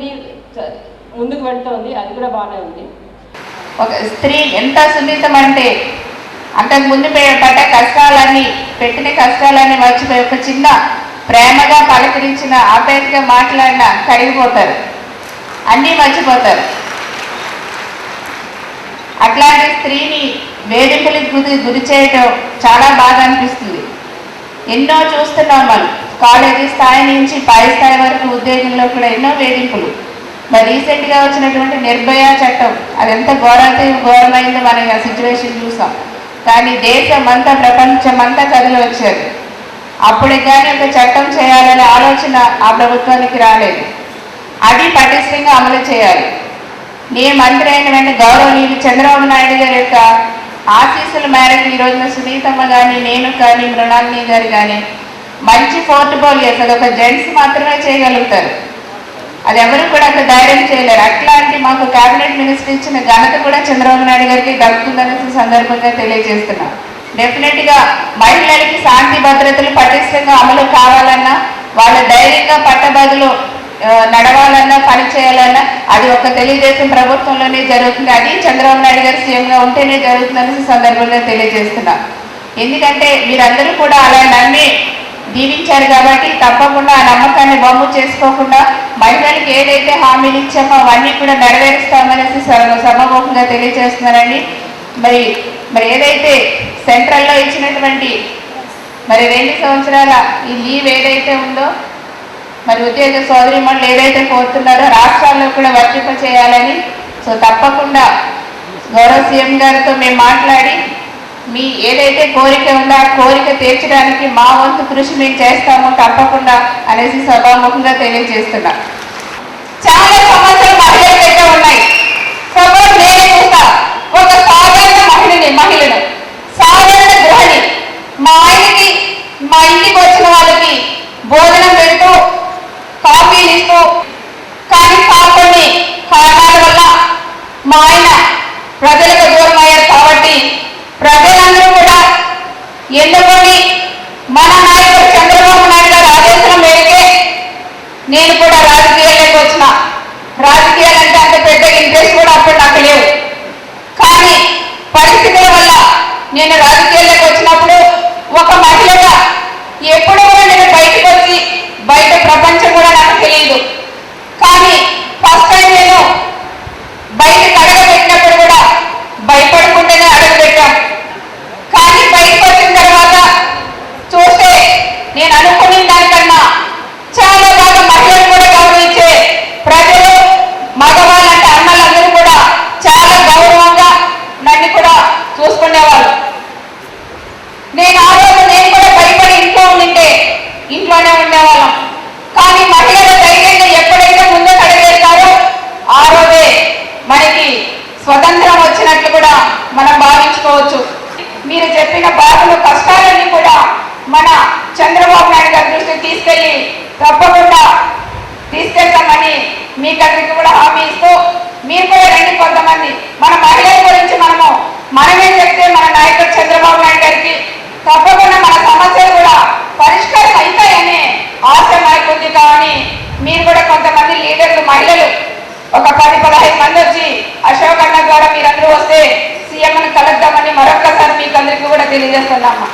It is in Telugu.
స్త్రీ ముందుకు వెళ్తోంది. అది కూడా బాగానే ఉంది. ఒక స్త్రీ ఎంత సున్నితం అంటే అంతకు ముందు పడ్డ కష్టాలన్నీ పెట్టిన కష్టాలన్నీ మర్చిపోయి ఒక చిన్న ప్రేమగా పలకరించిన ఆప్యాయతగా మాట్లాడిన కరిగిపోతారు అన్నీ మర్చిపోతారు. అట్లాగే స్త్రీని వేధింపులకు గురి గురి చేయటం చాలా బాగా అనిపిస్తుంది. ఎన్నో చూస్తున్నాం మనం. కాలేజీ స్థాయి నుంచి పై స్థాయి వరకు ఉద్యోగంలో కూడా ఎన్నో వేధింపులు. మరి రీసెంట్గా వచ్చినటువంటి నిర్భయ చట్టం అది ఎంత ఘోరైతే ఘోరమైందో మనం ఆ సిచ్యువేషన్ చూసాం. కానీ దేశం అంతా ప్రపంచం అంతా కదిలి వచ్చారు అప్పుడే కానీ ఒక చట్టం చేయాలనే ఆలోచన ఆ ప్రభుత్వానికి రాలేదు. అది పటిష్టంగా అమలు చేయాలి. నేను మంత్రి అయిన వెంటనే గౌరవనీయులు చంద్రబాబు నాయుడు గారి యొక్క ఆశీస్సుల మేరకు ఈ రోజున సునీతమ్మ కానీ నేను కానీ మృణాలిని గారు కానీ మంచి పోర్ట్ఫోలియోస్ అది ఒక జెంట్స్ మాత్రమే చేయగలుగుతారు. అది ఎవరు కూడా అంత ధైర్యం చేయలేరు. అట్లాంటి మాకు కేబినెట్ మినిస్టర్ ఇచ్చిన ఘనత కూడా చంద్రబాబు నాయుడు గారికి దక్కుతుందని సందర్భంగా తెలియజేస్తున్నాం. డెఫినెట్గా మహిళలకి శాంతి భద్రతలు పటిష్టంగా అమలు కావాలన్నా వాళ్ళ ధైర్యంగా పట్టబదులు నడవాలన్నా పని చేయాలన్నా అది ఒక తెలుగుదేశం ప్రభుత్వంలోనే జరుగుతుంది. అది చంద్రబాబు నాయుడు గారు సీఎంగా ఉంటేనే జరుగుతుందని ఈ సందర్భంగా తెలియజేస్తున్నా. ఎందుకంటే మీరందరూ కూడా అలా నమ్మి దీవించారు కాబట్టి తప్పకుండా ఆ నమ్మకాన్ని బొమ్మ చేసుకోకుండా మహిళలకు ఏదైతే హామీలు ఇచ్చామో అవన్నీ కూడా నెరవేరుస్తామనేసి సభ- తెలియజేస్తున్నారండి. మరి మరి ఏదైతే సెంట్రల్లో ఇచ్చినటువంటి మరి రెండు సంవత్సరాల ఈ లీవ్ ఏదైతే ఉందో మరి ఉద్యోగ సోదరిమణులు ఏదైతే కోరుతున్నారో రాష్ట్రాల్లో కూడా వర్తింప చేయాలని. సో తప్పకుండా గౌరవ సీఎం గారితో మేము మాట్లాడి మీ ఏదైతే కోరిక ఉందో ఆ కోరిక తీర్చడానికి మా వంతు కృషి మేము చేస్తాము తప్పకుండా అనేసి సభాముఖంగా తెలియజేస్తున్నా. చాలా సమస్యలు మహిళలకైతే ఉన్నాయి. సపోజ్ నేను చూస్తా. ఒక సాధారణ మహిళని మహిళను. సాధారణ గృహిణి మా ఆయనకి మా ఇంటికి వచ్చిన వాళ్ళకి భోజనం పెడుతూ కాఫీలు ఇస్తూ కానీ కొన్ని కారణాల వల్ల మా ఆయన ప్రజలకు దూరం అయ్యారు కాబట్టి ప్రజలందరూ కూడా ఎన్నుకొని మన నాయకుడు చంద్రబాబు నాయుడు గారి ఆదేశం మేరకే నేను కూడా రాజకీయాల్లోకి వచ్చిన. రాజకీయాలంటే అంత పెద్ద ఇంట్రెస్ట్ కూడా అప్పుడు నాకు లేవు. కానీ పరిస్థితుల వల్ల నేను రాజకీయాల్లోకి వచ్చినప్పుడు ఒక మహిళగా ఎప్పుడు కూడా నేను బయటకు వచ్చి బయట ప్రపంచం కూడా నాకు తెలియదు కానీ ఫస్ట్ టైం నేను బయటకు అడుగు పెట్టినప్పుడు కూడా భయపడకుండానే అడుగు పెట్టాం కానీ బయటకు వచ్చిన తర్వాత చూస్తే నేను అనుకున్న దానికన్నా చాలా బాగా మహిళలు కూడా గౌరవించే ప్రజలు మగవాళ్ళంటే అన్నలందరూ కూడా చాలా గౌరవంగా నన్ను కూడా చూసుకునేవారు నేను ఆ రోజు నేను కూడా భయపడి ఇంట్లో ఉండింటే ఇంట్లోనే ఉండేవాళ్ళం కానీ మహిళలు ధైర్యంగా ఎప్పుడైతే ముందుకు అడిగేస్తారో ఆ రోజే మనకి స్వతంత్రం వచ్చినట్లు కూడా మనం భావించుకోవచ్చు. మీరు చెప్పిన బాధలు కష్టాలన్నీ కూడా మన చంద్రబాబు నాయుడు గారి దృష్టికి తీసుకెళ్ళి తప్పకుండా తీసుకెళ్తామని మీకు అందరికీ కూడా హామీ ఇస్తూ మీరు కూడా రండి కొంతమంది. మన మహిళల గురించి మనము మనమే చెప్తే మన నాయకుడు చంద్రబాబు నాయుడు గారికి తప్పకుండా మన సమస్యలు కూడా పరిష్కారం అవుతాయనే ఆశ మనకు ఉంది కానీ మీరు కూడా కొంతమంది లీడర్లు మహిళలు ఒక పది పదహైదు మంది వచ్చి అశోక్ అన్న ద్వారా మీరందరూ వస్తే సీఎం కలుద్దామని మరొకసారి మీకు అందరికీ కూడా తెలియజేస్తున్నామ్మా